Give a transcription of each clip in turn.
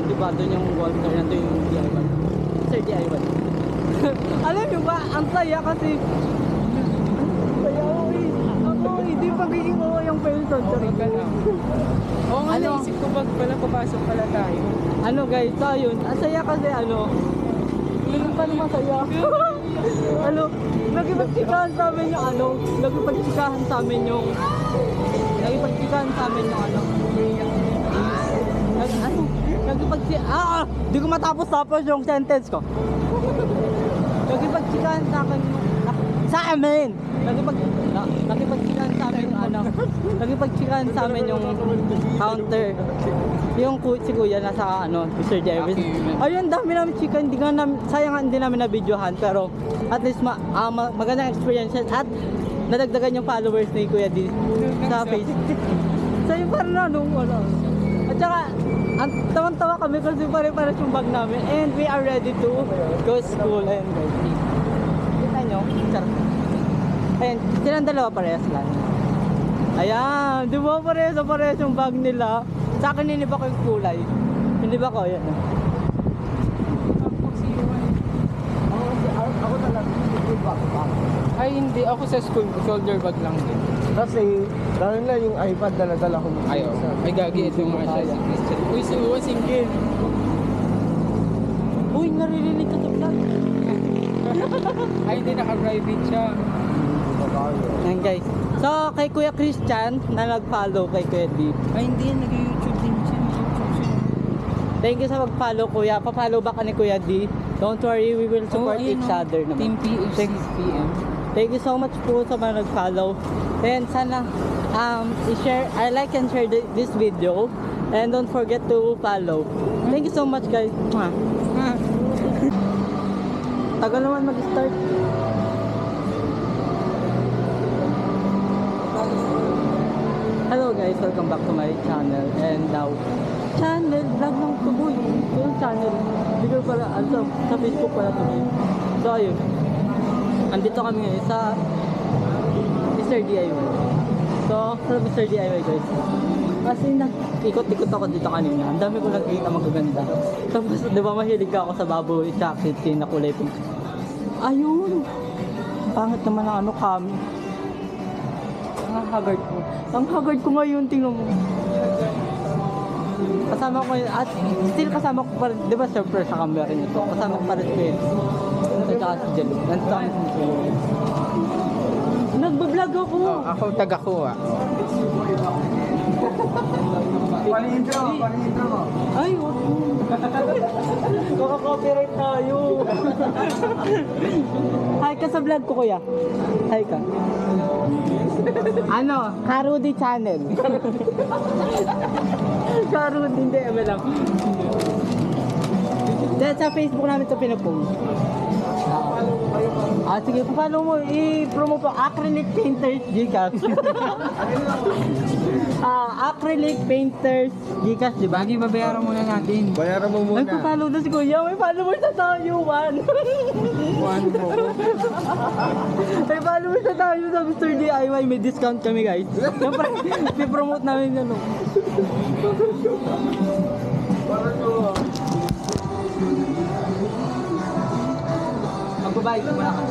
di ba, doon yung Walter, nandun yung DIY. Sir DIY. Alam niyo ba, ang saya kasi saya ako eh. Ako, hindi pagiging oo yung person. Okay ka lang. Oo nga, Ano? naisip ko bag pala papasok pala tayo. Ano guys, so yun, ang saya kasi ano, ganun pa naman saya. ano, nagipagtsikahan sa amin yung ano, nagipagtsikahan sa amin yung, nagipagtsikahan sa amin yung ano, nagipagtsikahan, ah, ah, di ko matapos tapos yung sentence ko. Nagipagtsikahan sa akin na- sa amin, nagipag, na, nagipagtsikahan sa amin yung ano, nagipagtsikahan sa amin yung counter. Yung ku si kuya nasa ano, Mr. Jervis. Ayun, dami namin chicken. Hindi nga namin, sayang hindi namin na-videohan. Pero at least ma, ah, ma- magandang experience. At nadagdagan yung followers ni Kuya D sa Facebook. yung parang na nung ano. At saka, ang tawang-tawa kami kasi pare-pares yung bag namin. And we are ready to go school. And guys, kita nyo, charot. Ayan, silang dalawa parehas lang. Ayan, di ba parehas na parehas yung bag nila? Sa akin hindi ba ko yung kulay? Hindi ba ko? Yan. Ako talaga, backpack. Ay, hindi. Ako sa school, shoulder bag lang din. Kasi, dahil na yung iPad na nadala ko. Ay, oh. Ay, gagi. Ito yung mga siya si Christian. Uy, si Uwa, single. Uy, naririnig ka vlog. Ay, hindi. Naka-private siya. Yan guys. So, kay Kuya Christian na nag-follow kay Kuya D. Ay, hindi. Nag-YouTube din siya. Nag-YouTube siya. Thank you sa mag-follow Kuya. Pa-follow ba ka ni Kuya D? Don't worry, we will support Oh, each oh. other Team naman. PH, Thank- 6 PM. Thank you so much po sa mga nag-follow. And sana um, i-share, I like and share thi- this video. And don't forget to follow. Thank you so much guys. Mwah. Tagal naman mag-start. Hello guys, welcome back to my channel. And now, channel, vlog ng tuboy. Yung channel. Video pala, sa, sa Facebook pala tuboy. So ayun, andito kami ngayon sa Mr. DIY. So, sa Mr. DIY guys. Kasi na, ikot-ikot ako dito kanina. Ang dami ko nakikita magaganda. Tapos, di ba mahilig ako sa baboy jacket na kulay pink. Ayun! Ang Pangit naman ang ano kami. Ang haggard ko. Ang haggard ko ngayon, tingnan mo. Kasama ko yun, at still kasama ko pa rin, di ba surfer sa camera nito? Kasama ko pa rin ko yun. At saka si Jello. Nandito kami sa Jello. Nagbablog ako! Oh, ako taga-kuha. Panintro, panintro. Ay, wag mo. Kaka-copyright tayo. Hi ka sa vlog ko, kuya. Hi ka. Ano? Karudi Channel. Karudi, hindi. Eme lang. Dahil sa Facebook namin ito pinupost. Ah, sige, paano mo i-promo po acrylic painters Gcash. ah, acrylic painters Gcash, di ba? Bagay, babayaran muna natin. Bayaran mo muna. Nagpa-follow na si Kuya. May followers na tayo, one. One mo. May followers na tayo sa Mr. DIY. May discount kami, guys. Siyempre, pipromote namin yan, no. Magbabayad ka muna ka.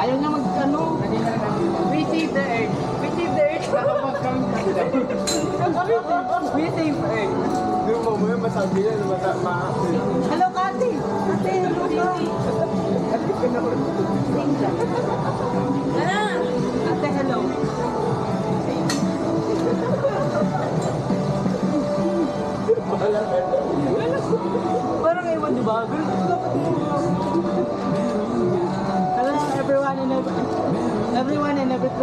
Ayaw niya mag, ano, receive the earth. Receive the earth. Receive the earth. Hindi mo mo yung masabi yan. Mata, ma... Hello, Kati. Kati, hello ka. Ate,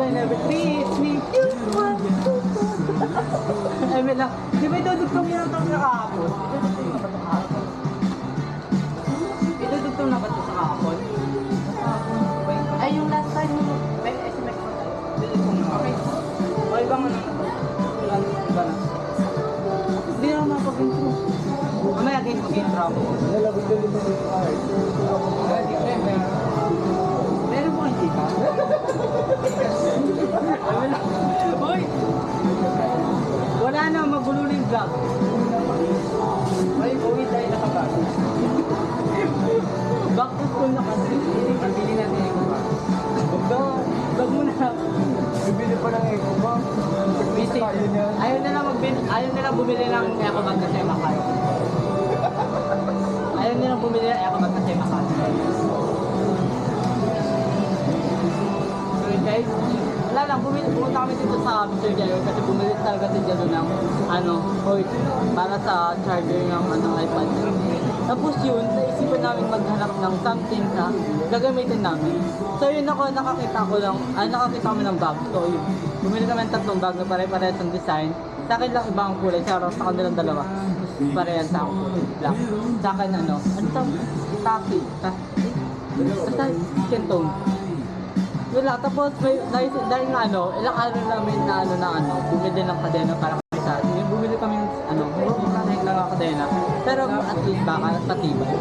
and every friend, every three, three, two, one, two, two. Eme lang. Di ba idudugtong yun ang tawag na kahapon? Idudugtong na ba ito sa kahapon? Ay, yung last time mo, may SMS mo tayo. Idudugtong na. Okay. O, ibang ano na to? Ilan? Iba na. Hindi na ako mapag-intro. Mamaya guys, mag-intro ako. Nalabot din ito yung card. Meron po hindi. Uy! Wala na, magulo na yung vlog. Ay, uwi tayo nakabag. Back to school na kasi. Pabili natin yung iba. Huwag na. Vlog mo na. Bibili pa ng eco ba? Busy. Ayaw nila magbili, ayaw nila bumili ng EcoBag kasi mahal. Ayaw nila bumili ng EcoBag kasi mahal. Guys, wala lang, bumili, pumunta kami dito sa Mr. Jayo kasi bumili talaga si Jalo ng ano, cord para sa charger ng ano, iPad. Tapos yun, naisipan namin maghanap ng something na gagamitin namin. So yun ako, nakakita ko lang, ah, nakakita kami ng bag. So yun, bumili kami ng tatlong bag na pare-parehas ng design. Sa akin lang iba ang kulay, sa, sa kanilang dalawa. Parehas sa akin black. Sa akin ano, ano tawag? Taki. Taki. Basta skin tone. Wala, tapos may, dahil, dahil nga ano, ilang araw namin na ano na ano, bumili ng kadena para kami sa atin. Yung bumili kami ng ano, kahit lang ang kadena. Pero at least baka patibay.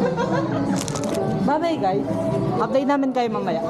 Bye bye guys. Update namin kayo mamaya.